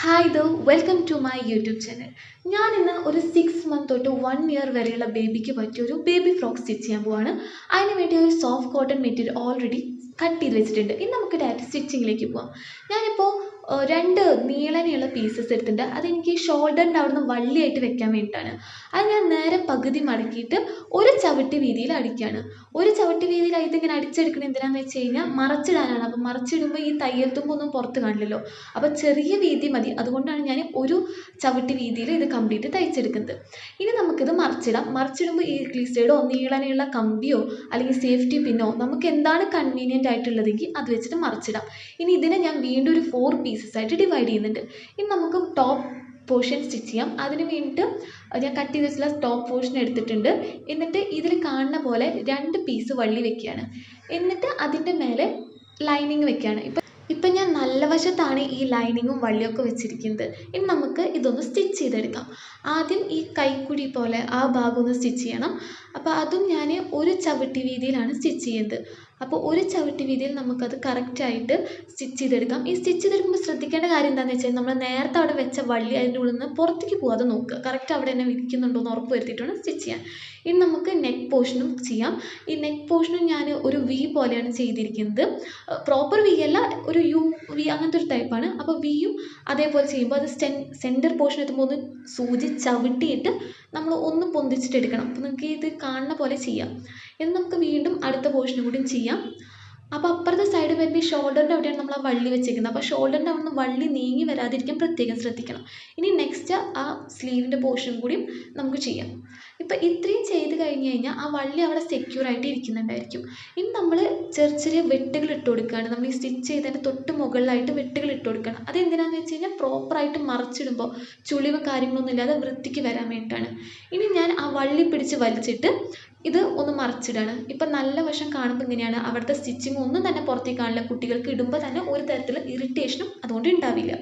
Hi though welcome to my YouTube channel ഞാൻ ഇന്ന് ഒരു സിക്സ് മന്ത് തൊട്ട് വൺ ഇയർ വരെയുള്ള ബേബിക്ക് പറ്റിയ ഒരു ബേബി ഫ്രോക്ക് സ്റ്റിച്ച് ചെയ്യാൻ പോവാണ്. അതിന് വേണ്ടി ഒരു soft cotton material already cut ചെയ്ത് വെച്ചിട്ടുണ്ട്. ഇനി നമുക്ക് ഡയറക്റ്റ് സ്റ്റിച്ചിങ്ങിലേക്ക് പോവാം. ഞാനിപ്പോൾ രണ്ട് നീളനെയുള്ള പീസസ് എടുത്തിട്ടുണ്ട്. അതെനിക്ക് ഷോൾഡറിന്റെ അവിടെ നിന്ന് വള്ളിയായിട്ട് വെക്കാൻ വേണ്ടിയിട്ടാണ്. അത് ഞാൻ നേരെ പകുതി മടക്കിയിട്ട് ഒരു ചവിട്ടി വീതിയിൽ അടിക്കുകയാണ്. ഒരു ചവിട്ടി വീതിയിൽ ഇതിങ്ങനെ അടിച്ചെടുക്കണത് എന്തിനാന്ന് വെച്ച് കഴിഞ്ഞാൽ മറച്ചിടാനാണ്. അപ്പം മറച്ചിടുമ്പോൾ ഈ തയ്യൽ തുമ്പൊന്നും പുറത്ത് കാണില്ലല്ലോ. അപ്പോൾ ചെറിയ വീതി മതി. അതുകൊണ്ടാണ് ഞാൻ ഒരു ചവിട്ടി വീതിയിൽ ഇത് കംപ്ലീറ്റ് തയ്ച്ചെടുക്കുന്നത്. ഇനി നമുക്കിത് മറച്ചിടാം. മറച്ചിടുമ്പോൾ ഈ ക്ലീസ്റ്റേഡോ നീളനെയുള്ള കമ്പിയോ അല്ലെങ്കിൽ സേഫ്റ്റി പിന്നോ നമുക്ക് എന്താണ് കൺവീനിയന്റ് ആയിട്ടുള്ളതെങ്കിൽ അത് വെച്ചിട്ട് മറച്ചിടാം. ഇനി ഇതിനെ ഞാൻ വീണ്ടും ഒരു ഫോർ പീസസ് ആയിട്ട് ഡിവൈഡ് ചെയ്യുന്നുണ്ട്. ഇനി നമുക്ക് ടോപ്പ് പോർഷൻ സ്റ്റിച്ച് ചെയ്യാം. അതിന് വേണ്ടിയിട്ട് ഞാൻ കട്ട് ചെയ്ത് വെച്ചിട്ടുള്ള ടോപ്പ് പോർഷൻ എടുത്തിട്ടുണ്ട്. എന്നിട്ട് ഇതിൽ കാണുന്ന പോലെ രണ്ട് പീസ് വള്ളി വെക്കുകയാണ്. എന്നിട്ട് അതിന്റെ മേലെ ലൈനിങ് വെക്കുകയാണ്. ഇപ്പം ഇപ്പം ഞാൻ നല്ല വശത്താണ് ഈ ലൈനിങ്ങും വള്ളിയൊക്കെ വെച്ചിരിക്കുന്നത്. ഇനി നമുക്ക് ഇതൊന്ന് സ്റ്റിച്ച് ചെയ്തെടുക്കാം. ആദ്യം ഈ കൈക്കുടി പോലെ ആ ഭാഗം ഒന്ന് സ്റ്റിച്ച് ചെയ്യണം. അപ്പോൾ അതും ഞാൻ ഒരു ചവിട്ടി വീതിയിലാണ് സ്റ്റിച്ച് ചെയ്യുന്നത്. അപ്പോൾ ഒരു ചവിട്ടി വീതിയിൽ നമുക്കത് കറക്റ്റായിട്ട് സ്റ്റിച്ച് ചെയ്തെടുക്കാം. ഈ സ്റ്റിച്ച് ചെയ്തെടുക്കുമ്പോൾ ശ്രദ്ധിക്കേണ്ട കാര്യം എന്താണെന്ന് വെച്ചാൽ നമ്മൾ നേരത്തെ അവിടെ വെച്ച വള്ളി അതിന്റെ ഉള്ളിൽ നിന്ന് പുറത്തേക്ക് പോകാതെ നോക്കുക. കറക്റ്റ് അവിടെ തന്നെ ഇരിക്കുന്നുണ്ടോ എന്ന് ഉറപ്പ് വരുത്തിയിട്ടാണ് സ്റ്റിച്ച് ചെയ്യാൻ. ഇനി നമുക്ക് നെക്ക് പോർഷനും ചെയ്യാം. ഈ നെക്ക് പോർഷനും ഞാൻ ഒരു വി പോലെയാണ് ചെയ്തിരിക്കുന്നത്. പ്രോപ്പർ വി അല്ല ഒരു യു വി അങ്ങനത്തെ ഒരു ടൈപ്പാണ് അപ്പോൾ വിയും അതേപോലെ ചെയ്യുമ്പോൾ അത് സ്റ്റെൻ സെന്റർ പോർഷൻ എത്തുമ്പോൾ ഒന്ന് സൂചി ചവിട്ടിയിട്ട് നമ്മൾ ഒന്ന് പൊന്തിച്ചിട്ട് എടുക്കണം അപ്പോൾ നിങ്ങൾക്ക് ഇത് കാണുന്ന പോലെ ചെയ്യാം. എന്ന് നമുക്ക് വീണ്ടും അടുത്ത പോർഷനും കൂടിയും ചെയ്യാം. അപ്പോൾ അപ്പുറത്തെ സൈഡ് വരുമ്പോൾ ഈ ഷോൾഡറിന്റെ അവിടെയാണ് നമ്മൾ ആ വള്ളി വെച്ചേക്കുന്നത്. അപ്പോൾ ഷോൾഡറിന്റെ അവിടെ നിന്ന് വള്ളി നീങ്ങി വരാതിരിക്കാൻ പ്രത്യേകം ശ്രദ്ധിക്കണം. ഇനി നെക്സ്റ്റ് ആ സ്ലീവിന്റെ പോർഷൻ കൂടിയും നമുക്ക് ചെയ്യാം. ഇപ്പം ഇത്രയും ചെയ്ത് കഴിഞ്ഞ് കഴിഞ്ഞാൽ ആ വള്ളി അവിടെ സെക്യൂർ ആയിട്ട് ഇരിക്കുന്നുണ്ടായിരിക്കും. ഇനി നമ്മൾ ചെറിയ ചെറിയ വെട്ടുകൾ ഇട്ട് കൊടുക്കുകയാണ്. നമ്മൾ ഈ സ്റ്റിച്ച് ചെയ്തതിന്റെ തൊട്ട് മുകളിലായിട്ട് വെട്ടുകൾ ഇട്ട് കൊടുക്കണം അത് എന്തിനാണെന്ന് വെച്ച് കഴിഞ്ഞാൽ പ്രോപ്പറായിട്ട് മറിച്ചിടുമ്പോൾ ചുളിവ് കാര്യങ്ങളൊന്നും ഇല്ലാതെ വൃത്തിക്ക് വരാൻ വേണ്ടിയിട്ടാണ്. ഇനി ഞാൻ ആ വള്ളി പിടിച്ച് വലിച്ചിട്ട് ഇത് ഒന്ന് മറിച്ചിടാണ്. ഇപ്പം നല്ല വശം കാണുമ്പോൾ ഇങ്ങനെയാണ്. അവിടുത്തെ സ്റ്റിച്ചിങ് ഒന്നും തന്നെ പുറത്തേക്ക് കാണില്ല. കുട്ടികൾക്ക് ഇടുമ്പോൾ തന്നെ ഒരു തരത്തിലുള്ള ഇറിറ്റേഷനും അതുകൊണ്ട് ഉണ്ടാവില്ല.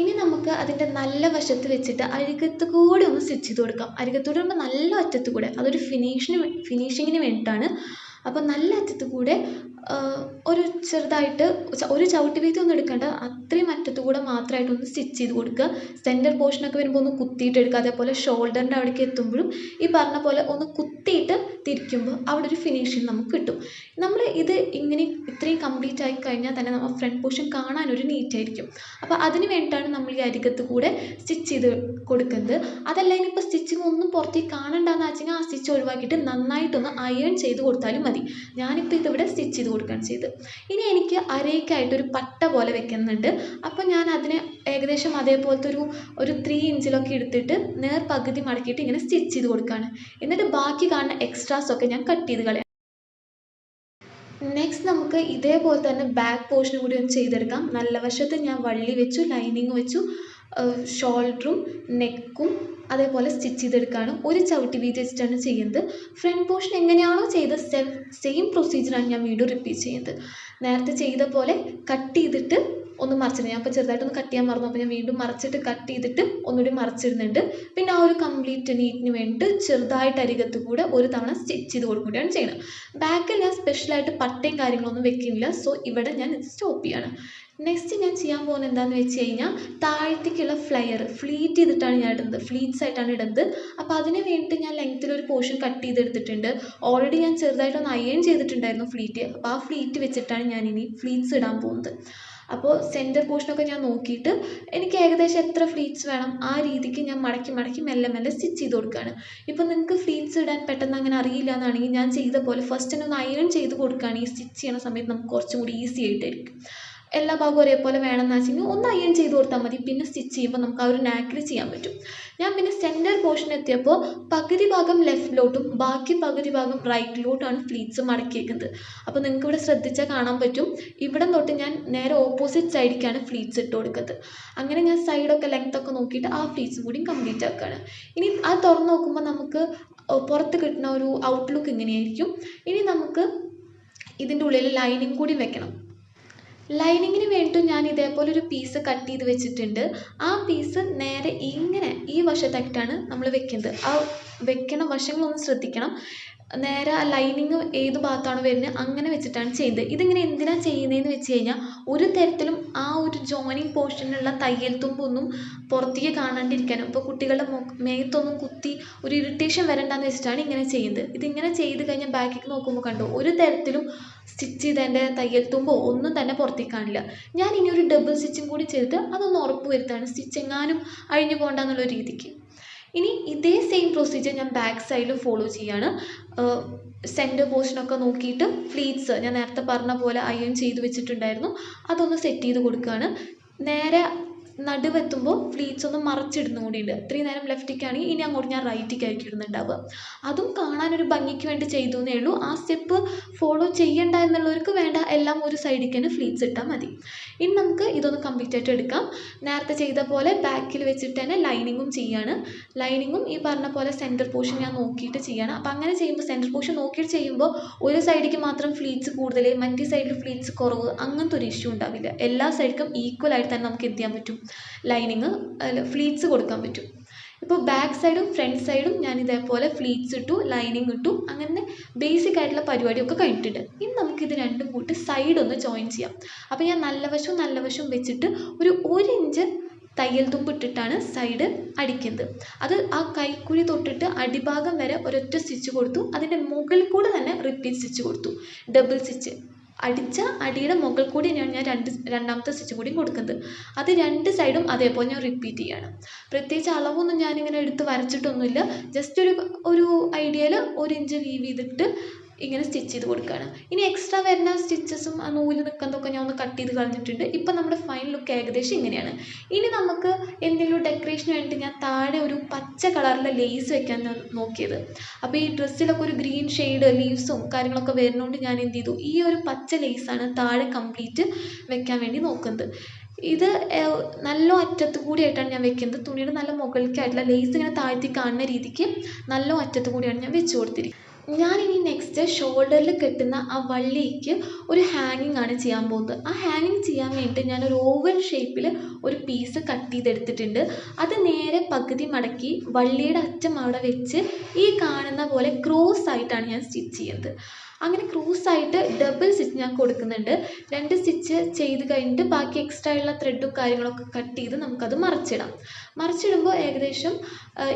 ഇനി നമുക്ക് അതിന്റെ നല്ല വശത്ത് വെച്ചിട്ട് അരികത്ത് കൂടെ ഒന്ന് സ്റ്റിച്ച് ചെയ്ത് കൊടുക്കാം. അരികത്തോട് പറയുമ്പോൾ നല്ല അറ്റത്ത് കൂടെ അതൊരു ഫിനിഷിന് ഫിനിഷിങ്ങിന് വേണ്ടിയിട്ടാണ്. അപ്പോൾ നല്ല അറ്റത്ത് കൂടെ ഒരു ചെറുതായിട്ട് ഒരു ചവിട്ടി വീതി ഒന്നും എടുക്കേണ്ട. അത്രയും അറ്റത്തുകൂടെ മാത്രമായിട്ട് ഒന്ന് സ്റ്റിച്ച് ചെയ്ത് കൊടുക്കുക. സെന്റർ പോർഷനൊക്കെ വരുമ്പോൾ ഒന്ന് കുത്തിയിട്ട് എടുക്കുക. അതേപോലെ ഷോൾഡറിന്റെ അവിടേക്ക് എത്തുമ്പോഴും ഈ പറഞ്ഞ പോലെ ഒന്ന് കുത്തിയിട്ട് തിരിക്കുമ്പോൾ അവിടെ ഒരു ഫിനിഷിങ് നമുക്ക് കിട്ടും. നമ്മൾ ഇത് ഇങ്ങനെ ഇത്രയും കംപ്ലീറ്റ് ആയി കഴിഞ്ഞാൽ തന്നെ നമ്മൾ ഫ്രണ്ട് പോർഷൻ കാണാൻ ഒരു നീറ്റ് ആയിരിക്കും. അപ്പോൾ അതിന് വേണ്ടിയിട്ടാണ് നമ്മൾ ഈ അരികത്ത് കൂടെ സ്റ്റിച്ച് ചെയ്ത് കൊടുക്കുന്നത്. അതല്ല ഇനിയിപ്പോൾ സ്റ്റിച്ചിങ് ഒന്നും പുറത്തേക്ക് കാണണ്ടെന്ന് വെച്ചെങ്കിൽ ആ സ്റ്റിച്ച് ഒഴിവാക്കിയിട്ട് നന്നായിട്ടൊന്ന് അയേൺ ചെയ്ത് കൊടുത്താലും മതി. ഞാനിപ്പോൾ ഇതിവിടെ സ്റ്റിച്ച് ചെയ്ത് കൊടുക്കുകയാണ് ചെയ്ത് ഇനി എനിക്ക് അരയ്ക്കായിട്ട് ഒരു പട്ട പോലെ വെക്കുന്നുണ്ട്. അപ്പോൾ ഞാൻ അതിനെ ഏകദേശം അതേപോലത്തെ ഒരു ഒരു ത്രീ ഇഞ്ചിലൊക്കെ എടുത്തിട്ട് നേർ പകുതി മടക്കിയിട്ട് ഇങ്ങനെ സ്റ്റിച്ച് ചെയ്ത് കൊടുക്കുകയാണ്. എന്നിട്ട് ബാക്കി കാണുന്ന എക്സ്ട്രാസൊക്കെ ഞാൻ കട്ട് ചെയ്ത് കളയാം. നെക്സ്റ്റ് നമുക്ക് ഇതേപോലെ തന്നെ ബാക്ക് പോർഷൻ കൂടി ഒന്ന് ചെയ്തെടുക്കാം. നല്ല വശത്ത് ഞാൻ വള്ളി വെച്ചു ലൈനിങ് വെച്ചു ഷോൾഡറും നെക്കും അതേപോലെ സ്റ്റിച്ച് ചെയ്തെടുക്കാനും ഒരു ചവിട്ടി വീതി വെച്ചിട്ടാണ് ചെയ്യുന്നത്. ഫ്രണ്ട് പോർഷൻ എങ്ങനെയാണോ ചെയ്ത സെയിം പ്രൊസീജിയറാണ് ഞാൻ വീണ്ടും റിപ്പീറ്റ് ചെയ്യുന്നത്. നേരത്തെ ചെയ്ത പോലെ കട്ട് ചെയ്തിട്ട് ഒന്ന് മറിച്ചിരുന്നു ഞാൻ അപ്പോൾ ചെറുതായിട്ടൊന്ന് കട്ട് ചെയ്യാൻ മറന്നു. അപ്പോൾ ഞാൻ വീണ്ടും മറിച്ചിട്ട് കട്ട് ചെയ്തിട്ട് ഒന്നുകൂടി മറിച്ചിരുന്നുണ്ട് പിന്നെ ആ ഒരു കംപ്ലീറ്റ് നീറ്റിന് വേണ്ടിയിട്ട് ചെറുതായിട്ട് അരികത്ത് കൂടെ ഒരു തവണ സ്റ്റിച്ച് ചെയ്ത് കൊടുക്കുകയാണ് ചെയ്യുന്നത്. ബാക്കിൽ ഞാൻ സ്പെഷ്യലായിട്ട് പട്ടയും കാര്യങ്ങളൊന്നും വെക്കുന്നില്ല. സോ ഇവിടെ ഞാൻ സ്റ്റോപ്പ് ചെയ്യാണ്. നെക്സ്റ്റ് ഞാൻ ചെയ്യാൻ പോകുന്നത് എന്താണെന്ന് വെച്ച് കഴിഞ്ഞാൽ താഴത്തേക്കുള്ള ഫ്ലയർ ഫ്ലീറ്റ് ചെയ്തിട്ടാണ് ഞാൻ ഇടുന്നത്. ഫ്ലീറ്റ്സ് ആയിട്ടാണ് ഇടുന്നത്. അപ്പോൾ അതിന് വേണ്ടിയിട്ട് ഞാൻ ലെങ്ത്തിൽ ഒരു പോർഷൻ കട്ട് ചെയ്തെടുത്തിട്ടുണ്ട്. ഓൾറെഡി ഞാൻ ചെറുതായിട്ടൊന്ന് അയൺ ചെയ്തിട്ടുണ്ടായിരുന്നു ഫ്ലീറ്റ് അപ്പോൾ ആ ഫ്ലീറ്റ് വെച്ചിട്ടാണ് ഞാൻ ഇനി ഫ്ലീറ്റ്സ് ഇടാൻ പോകുന്നത്. അപ്പോൾ സെന്റർ പോർഷനൊക്കെ ഞാൻ നോക്കിയിട്ട് എനിക്ക് ഏകദേശം എത്ര ഫ്ലീറ്റ്സ് വേണം ആ രീതിക്ക് ഞാൻ മടക്കി മടക്കി മെല്ലെ മെല്ലെ സ്റ്റിച്ച് ചെയ്ത് കൊടുക്കുകയാണ് ഇപ്പോൾ നിങ്ങൾക്ക് ഫ്ലീറ്റ്സ് ഇടാൻ പെട്ടെന്ന് അങ്ങനെ അറിയില്ല എന്നാണെങ്കിൽ ഞാൻ ചെയ്ത പോലെ ഫസ്റ്റ് തന്നെ ഒന്ന് അയൺ ചെയ്ത് കൊടുക്കുകയാണെങ്കിൽ സ്റ്റിച്ച് ചെയ്യണ സമയത്ത് നമുക്ക് കുറച്ചും കൂടി ഈസി ആയിട്ടായിരിക്കും എല്ലാ ഭാഗവും ഒരേപോലെ വേണമെന്ന് വെച്ചെങ്കിൽ ഒന്ന് അയൺ ചെയ്ത് കൊടുത്താൽ മതി. പിന്നെ സ്റ്റിച്ച് ചെയ്യുമ്പോൾ നമുക്ക് ആ ഒരു നാക്കിൽ ചെയ്യാൻ പറ്റും. ഞാൻ പിന്നെ സെന്റർ പോർഷൻ എത്തിയപ്പോൾ പകുതി ഭാഗം ലെഫ്റ്റിലോട്ടും ബാക്കി പകുതി ഭാഗം റൈറ്റിലോട്ടാണ് ഫ്ലീറ്റ്സ് മടക്കിയിരിക്കുന്നത് അപ്പോൾ നിങ്ങൾക്ക് ഇവിടെ ശ്രദ്ധിച്ചാൽ കാണാൻ പറ്റും. ഇവിടെ തൊട്ട് ഞാൻ നേരെ ഓപ്പോസിറ്റ് സൈഡിലേക്കാണ് ഫ്ലീറ്റ്സ് ഇട്ട് കൊടുക്കുന്നത്. അങ്ങനെ ഞാൻ സൈഡൊക്കെ ലെങ്ത് ഒക്കെ നോക്കിയിട്ട് ആ ഫ്ലീറ്റ്സും കൂടി കംപ്ലീറ്റ് ആക്കുകയാണ്. ഇനി അത് തുറന്ന് നോക്കുമ്പോൾ നമുക്ക് പുറത്ത് കിട്ടുന്ന ഒരു ഔട്ട്ലുക്ക് ഇങ്ങനെയായിരിക്കും. ഇനി നമുക്ക് ഇതിന്റെ ഉള്ളിൽ ലൈനിങ് കൂടി വെക്കണം. ലൈനിങ്ങിന് വേണ്ടിയിട്ട് ഞാൻ ഇതേപോലെ ഒരു പീസ് കട്ട് ചെയ്ത് വെച്ചിട്ടുണ്ട്. ആ പീസ് നേരെ ഇങ്ങനെ ഈ വശത്തായിട്ടാണ് നമ്മൾ വെക്കുന്നത്. ആ വെക്കണ വശങ്ങളൊന്ന് ശ്രദ്ധിക്കണം. നേരെ ആ ലൈനിങ് ഏത് ഭാഗത്താണോ വരുന്നത് അങ്ങനെ വെച്ചിട്ടാണ് ചെയ്യുന്നത് ഇതിങ്ങനെ എന്തിനാണ് ചെയ്യുന്നതെന്ന് വെച്ച് കഴിഞ്ഞാൽ ഒരു തരത്തിലും ആ ഒരു ജോയിനിങ് പോർഷനിലുള്ള തയ്യൽ തുമ്പൊന്നും പുറത്തേക്ക് കാണാണ്ടിരിക്കാനും ഇപ്പോൾ കുട്ടികളുടെ മേത്തൊന്നും കുത്തി ഒരു ഇറിറ്റേഷൻ വരണ്ടെന്ന് വെച്ചിട്ടാണ് ഇങ്ങനെ ചെയ്യുന്നത് ഇതിങ്ങനെ ചെയ്ത് കഴിഞ്ഞാൽ ബാക്കിലേക്ക് നോക്കുമ്പോൾ കണ്ടോ ഒരു തരത്തിലും സ്റ്റിച്ച് ചെയ്തതിന്റെ തയ്യൽ തുമ്പോ ഒന്നും തന്നെ പുറത്തേക്ക് കാണില്ല. ഞാൻ ഇനി ഒരു ഡബിൾ സ്റ്റിച്ചും കൂടി ചെയ്തിട്ട് അതൊന്ന് ഉറപ്പ് വരുത്താണ് സ്റ്റിച്ച് എങ്ങാനും അഴിഞ്ഞു പോകണ്ടെന്നുള്ള രീതിക്ക്. ഇനി ഇതേ സെയിം പ്രൊസീജിയർ ഞാൻ ബാക്ക് സൈഡിൽ ഫോളോ ചെയ്യാണ്. സെന്റർ പോർഷനൊക്കെ നോക്കിയിട്ട് ഫ്ലീറ്റ്സ് ഞാൻ നേരത്തെ പറഞ്ഞ പോലെ അയൺ ചെയ്ത് വെച്ചിട്ടുണ്ടായിരുന്നു. അതൊന്ന് സെറ്റ് ചെയ്ത് കൊടുക്കുകയാണ്. നേരെ നടുവെത്തുമ്പോൾ ഫ്ലീറ്റ്സ് ഒന്ന് മറച്ചിടുന്ന കൂടിയുണ്ട് ഇത്രയും നേരം ലെഫ്റ്റിക്കാണെങ്കിൽ ഇനി അങ്ങോട്ട് ഞാൻ റൈറ്റിക്കായിരിക്കും ഇടുന്നുണ്ടാവുക. അതും കാണാനൊരു ഭംഗിക്ക് വേണ്ടി ചെയ്തു എന്നേ ഉള്ളൂ. ആ സ്റ്റെപ്പ് ഫോളോ ചെയ്യണ്ട എന്നുള്ളവർക്ക് വേണ്ട എല്ലാം ഒരു സൈഡിലേക്ക് തന്നെ ഫ്ലീറ്റ്സ് ഇട്ടാൽ മതി. ഇനി നമുക്ക് ഇതൊന്ന് കംപ്ലീറ്റ് ആയിട്ട് എടുക്കാം. നേരത്തെ ചെയ്ത പോലെ ബാക്കിൽ വെച്ചിട്ട് തന്നെ ലൈനിങ്ങും ചെയ്യാണ്. ലൈനിങ്ങും ഈ പറഞ്ഞ പോലെ സെന്റർ പോർഷൻ ഞാൻ നോക്കിയിട്ട് ചെയ്യണം. അപ്പം അങ്ങനെ ചെയ്യുമ്പോൾ സെന്റർ പോർഷൻ നോക്കിയിട്ട് ചെയ്യുമ്പോൾ ഒരു സൈഡിലേക്ക് മാത്രം ഫ്ലീറ്റ്സ് കൂടുതൽ മറ്റേ സൈഡിൽ ഫ്ലീറ്റ്സ് കുറവ് അങ്ങനത്തെ ഒരു ഇഷ്യൂ ഉണ്ടാവില്ല. എല്ലാ സൈഡിലും ഈക്വൽ ആയിട്ട് തന്നെ നമുക്ക് എന്ത് ചെയ്യാൻ പറ്റും? ലൈനിങ് അല്ല ഫ്ലീറ്റ്സ് കൊടുക്കാൻ പറ്റും. ഇപ്പോൾ ബാക്ക് സൈഡും ഫ്രണ്ട് സൈഡും ഞാൻ ഇതേപോലെ ഫ്ലീറ്റ്സ് ഇട്ടു ലൈനിങ് ഇട്ടു അങ്ങനെ ബേസിക് ആയിട്ടുള്ള പരിപാടിയൊക്കെ കഴിഞ്ഞിട്ടുണ്ട്. ഇനി നമുക്ക് ഇത് രണ്ടും കൂട്ടി സൈഡ് ഒന്ന് ജോയിൻ ചെയ്യാം. അപ്പോൾ ഞാൻ നല്ല വശവും നല്ല വശവും വെച്ചിട്ട് ഒരു ഒരു ഇഞ്ച് തയ്യൽ തുമ്പ് ഇട്ടിട്ടാണ് സൈഡ് അടിക്കുന്നത്. അത് ആ കൈക്കുഴി തൊട്ടിട്ട് അടിഭാഗം വരെ ഒരൊറ്റ സ്റ്റിച്ച് കൊടുത്തു. അതിന്റെ മുകളിൽ കൂടെ തന്നെ റിപ്പീറ്റ് സ്റ്റിച്ച് കൊടുത്തു. ഡബിൾ സ്റ്റിച്ച് അടിച്ച അടിയുടെ മുകളിൽ കൂടി തന്നെയാണ് ഞാൻ രണ്ട് രണ്ടാമത്തെ സ്റ്റിച്ചും കൂടി കൊടുക്കുന്നത്. അത് രണ്ട് സൈഡും അതേപോലെ ഞാൻ റിപ്പീറ്റ് ചെയ്യാണ്. പ്രത്യേകിച്ച് അളവൊന്നും ഞാനിങ്ങനെ എടുത്ത് വരച്ചിട്ടൊന്നുമില്ല. ജസ്റ്റ് ഒരു ഒരു ഐഡിയയിൽ ഒരു ഇഞ്ച് വീവ് ചെയ്തിട്ട് ഇങ്ങനെ സ്റ്റിച്ച് ചെയ്ത് കൊടുക്കുകയാണ് ഇനി എക്സ്ട്രാ വരുന്ന സ്റ്റിച്ചസും ആ നൂൽ നിൽക്കുന്നതൊക്കെ ഞാൻ ഒന്ന് കട്ട് ചെയ്ത് കളഞ്ഞിട്ടുണ്ട്. ഇപ്പം നമ്മുടെ ഫൈനൽ ലുക്ക് ഏകദേശം ഇങ്ങനെയാണ്. ഇനി നമുക്ക് എന്തെങ്കിലും ഡെക്കറേഷന് വേണ്ടി ഞാൻ താഴെ ഒരു പച്ച കളറിലെ ലേസ് വെക്കാൻ നോക്കിയത്. അപ്പോൾ ഈ ഡ്രസ്സിലൊക്കെ ഒരു ഗ്രീൻ ഷെയ്ഡ് ലീവ്സും കാര്യങ്ങളൊക്കെ വരുന്നതുകൊണ്ട് ഞാൻ എന്ത് ചെയ്തു? ഈ ഒരു പച്ച ലേസാണ് താഴെ കംപ്ലീറ്റ് വെക്കാൻ വേണ്ടി നോക്കുന്നത്. ഇത് നല്ല അറ്റത്ത് കൂടിയായിട്ടാണ് ഞാൻ വെക്കുന്നത്. തുണിയുടെ നല്ല മുകളിലേക്കായിട്ടുള്ള ലേസ് ഇങ്ങനെ താഴ്ത്തി കാണുന്ന രീതിക്ക് നല്ല അറ്റത്ത് കൂടിയാണ് ഞാൻ വെച്ച് കൊടുത്തിരിക്കുന്നത്. ഞാനിനി നെക്സ്റ്റ് ഷോൾഡറിൽ കെട്ടുന്ന ആ വള്ളിക്ക് ഒരു ഹാങ്ങിങ് ആണ് ചെയ്യാൻ പോകുന്നത്. ആ ഹാങ്ങിങ് ചെയ്യാൻ വേണ്ടിയിട്ട് ഒരു ഓവൽ ഷേപ്പിൽ ഒരു പീസ് കട്ട് ചെയ്തെടുത്തിട്ടുണ്ട്. അത് നേരെ പകുതി മടക്കി വള്ളിയുടെ അറ്റം അവിടെ വെച്ച് ഈ കാണുന്ന പോലെ ക്രോസ് ആയിട്ടാണ് ഞാൻ സ്റ്റിച്ച് ചെയ്യുന്നത്. അങ്ങനെ ക്രോസ് ആയിട്ട് ഡബിൾ സ്റ്റിച്ച് ഞാൻ കൊടുക്കുന്നുണ്ട്. രണ്ട് സ്റ്റിച്ച് ചെയ്ത് കഴിഞ്ഞിട്ട് ബാക്കി എക്സ്ട്രാ ഉള്ള ത്രെഡും കാര്യങ്ങളൊക്കെ കട്ട് ചെയ്ത് നമുക്കത് മറിച്ചിടാം. മറിച്ചിടുമ്പോൾ ഏകദേശം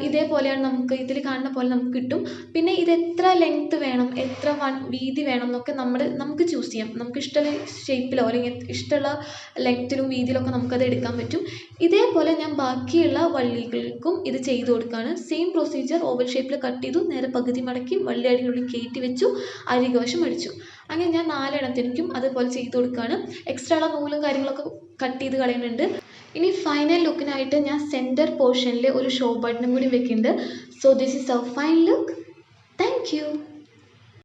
ഇതേപോലെയാണ് നമുക്ക് ഇതിൽ കാണുന്ന പോലെ നമുക്ക് കിട്ടും. പിന്നെ ഇത് എത്ര ലെങ്ത്ത് വേണം എത്ര വീതി വേണം എന്നൊക്കെ നമ്മൾ നമുക്ക് ചൂസ് ചെയ്യാം. നമുക്ക് ഇഷ്ടമുള്ള ഷേപ്പിലോ അല്ലെങ്കിൽ ഇഷ്ടമുള്ള ലെങ്ത്തിലും വീതിയിലൊക്കെ നമുക്കത് എടുക്കാൻ പറ്റും. ഇതേപോലെ ഞാൻ ബാക്കിയുള്ള വള്ളികൾക്കും ഇത് ചെയ്ത് കൊടുക്കുകയാണ്. സെയിം പ്രൊസീജിയർ ഓവൽ ഷേപ്പിൽ കട്ട് ചെയ്തു നേരെ പകുതി മടക്കി വള്ളി അടിയിലുള്ളിൽ കയറ്റി വെച്ചു അരികവശം അടിച്ചു. അങ്ങനെ ഞാൻ നാലെണ്ണത്തിനും അതുപോലെ ചെയ്ത് കൊടുക്കുകയാണ്. എക്സ്ട്രാ ഉള്ള നൂലും കാര്യങ്ങളൊക്കെ കട്ട് ചെയ്ത് കളയുന്നുണ്ട്. ഇനി ഫൈനൽ ലുക്കിനായിട്ട് ഞാൻ സെന്റർ പോർഷനിൽ ഒരു ഷോ ബട്ടണും കൂടി വെക്കുന്നുണ്ട് so this is a fine look thank